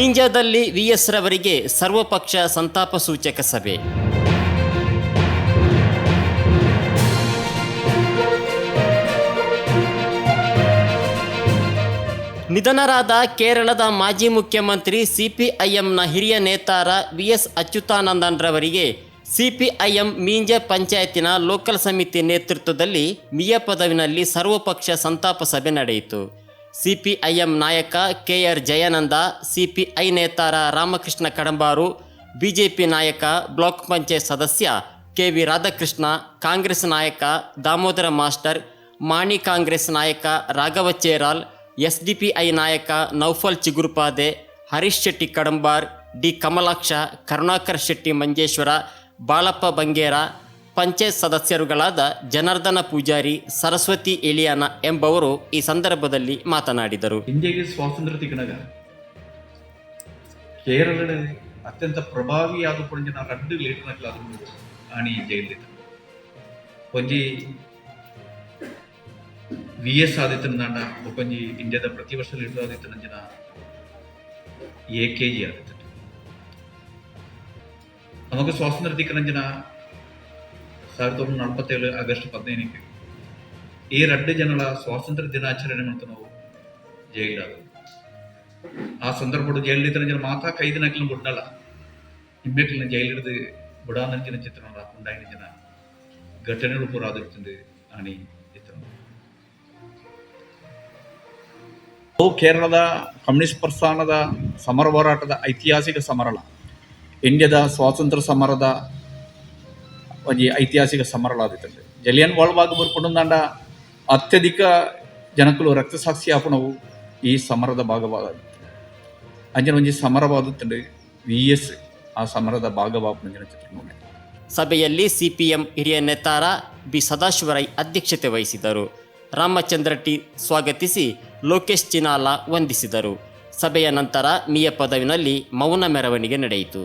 ಮೀಂಜಾದಲ್ಲಿ VS ರವರಿಗೆ ಸರ್ವಪಕ್ಷ ಸಂತಾಪ ಸೂಚಕ ಸಭೆ. ನಿಧನರಾದ ಕೇರಳದ ಮಾಜಿ ಮುಖ್ಯಮಂತ್ರಿ ಸಿಪಿಐಎಂನ ಹಿರಿಯ ನೇತಾರ ವಿ ಎಸ್ ಅಚ್ಯುತಾನಂದನ್ ರವರಿಗೆ ಸಿಪಿಐಎಂ ಮೀಂಜ ಪಂಚಾಯತಿನ ಲೋಕಲ್ ಸಮಿತಿ ನೇತೃತ್ವದಲ್ಲಿ ಮಿಯ ಪದವಿನಲ್ಲಿ ಸರ್ವಪಕ್ಷ ಸಂತಾಪ ಸಭೆ ನಡೆಯಿತು. ಸಿಪಿಐಎಂ ನಾಯಕ ಕೆ ಆರ್ ಜಯಾನಂದ, ಸಿಪಿಐ ನೇತಾರ ರಾಮಕೃಷ್ಣ ಕಡಂಬಾರು, ಬಿಜೆಪಿ ನಾಯಕ ಬ್ಲಾಕ್ ಪಂಚಾಯತ್ ಸದಸ್ಯ ಕೆ ವಿ ರಾಧಾಕೃಷ್ಣ, ಕಾಂಗ್ರೆಸ್ ನಾಯಕ ದಾಮೋದರ ಮಾಸ್ಟರ್, ಮಾಣಿ ಕಾಂಗ್ರೆಸ್ ನಾಯಕ ರಾಘವ ಚೇರಾಲ್, ಎಸ್ಡಿಪಿಐ ನಾಯಕ ನೌಫಲ್ ಚಿಗುರುಪಾದೆ, ಹರೀಶ್ ಶೆಟ್ಟಿ ಕಡಂಬಾರ್, ಡಿ ಕಮಲಾಕ್ಷ, ಕರುಣಾಕರ್ ಶೆಟ್ಟಿ ಮಂಜೇಶ್ವರ ಬಾಳಪ್ಪ ಬಂಗೇರ ಪಂಚಾಯತ್ ಸದಸ್ಯರುಗಳಾದ ಜನಾರ್ದನ ಪೂಜಾರಿ ಸರಸ್ವತಿ ಎಲಿಯಾನ ಎಂಬವರು ಈ ಸಂದರ್ಭದಲ್ಲಿ ಮಾತನಾಡಿದರು ഇന്ത്യക്ക് സ്വാതന്ത്ര്യം തിക്കണക കേരളയുടെ ಅತ್ಯಂತ ಪ್ರಭಾವಿಯಾದ ಪೊಂಜಿನ ರಡ್ಡು ಲೀಡರ್ನಕ್ಲ ಅದನ್ನು ಆಣಿ ಜೈಲಿಟ್ಟು ಒಂಜಿ ವಿ ಎಸ್ ಆದಿತ್ಯನಾಂಡ ಒಪ್ಪಂಜಿ ಇಂಡಿಯಾದ ಪ್ರತಿವರ್ಷ leader ಆದಿತ್ಯನಂಜನ A K G Aditya നമുക്ക് സ്വാതന്ത്ര്യം തിക്കണഞ്ചന ಸಾವಿರದ ಒಂಬೈನೂರ ನಲವತ್ತೇಳು ಆಗಸ್ಟ್ ಹದಿನೈದಕ್ಕೆ ಈ ರಡ್ಡು ಜನರ ಸ್ವಾತಂತ್ರ್ಯ ದಿನಾಚರಣೆ ಮಾಡ್ತಾ ನಾವು ಜೈಲಾದ ಆ ಸಂದರ್ಭಡು ಜೈಲಿನ ಜನ ಮಾತಾ ಕೈದಿನಾಕಿನ ಬಿಡಲ್ಲ ಇಮ್ಮೆಕ್ಲಿನ ಜೈಲಿಡಿದು ಬಿಡಾನಂಚಿನ ಚಿತ್ರಣ ಉಂಡಾಯಿನ ಜನ ಘಟನೆಗಳು ಪೂರ ಆದಿರ್ತದೆ ಆಣಿ ಚಿತ್ರಣ ಅವು ಕೇರಳದ ಕಮ್ಯುನಿಸ್ಟ್ ಪ್ರಸ್ಥಾನದ ಸಮರ ಹೋರಾಟದ ಐತಿಹಾಸಿಕ ಸಮರಳ ಇಂಡಿಯಾದ ಸ್ವಾತಂತ್ರ್ಯ ಸಮರದ ಒಂಜಿ ಐತಿಹಾಸಿಕ ಸಮರಲಾದಿತ್ತಂಡೆ ಜಲಿಯನ್ ವಾಲ್ಬಾಗ್ ಬರ್ಕೊಂಡಂದಾಂಡ ಅತ್ಯಧಿಕ ಜನಕುಲು ರಕ್ತಸಾಕ್ಷಿ ಆಪಣವು ಈ ಸಮರದ ಭಾಗವಾದ ಅಂಜನ ಒಂಜಿ ಸಮರವಾದಿತ್ತು ವಿ ಎಸ್ ಆ ಸಮರದ ನೋಡಿ ಸಭೆಯಲ್ಲಿ ಸಿಪಿಎಂ ಹಿರಿಯ ನೇತಾರ ಬಿ ಸದಾಶಿವರೈ ಅಧ್ಯಕ್ಷತೆ ವಹಿಸಿದರು. ರಾಮಚಂದ್ರ ಟಿ ಸ್ವಾಗತಿಸಿ ಲೋಕೇಶ್ ಚಿನಾಲ ವಂದಿಸಿದರು. ಸಭೆಯ ನಂತರ ಮಿಯ ಪದವಿನಲ್ಲಿ ಮೌನ ಮೆರವಣಿಗೆ ನಡೆಯಿತು.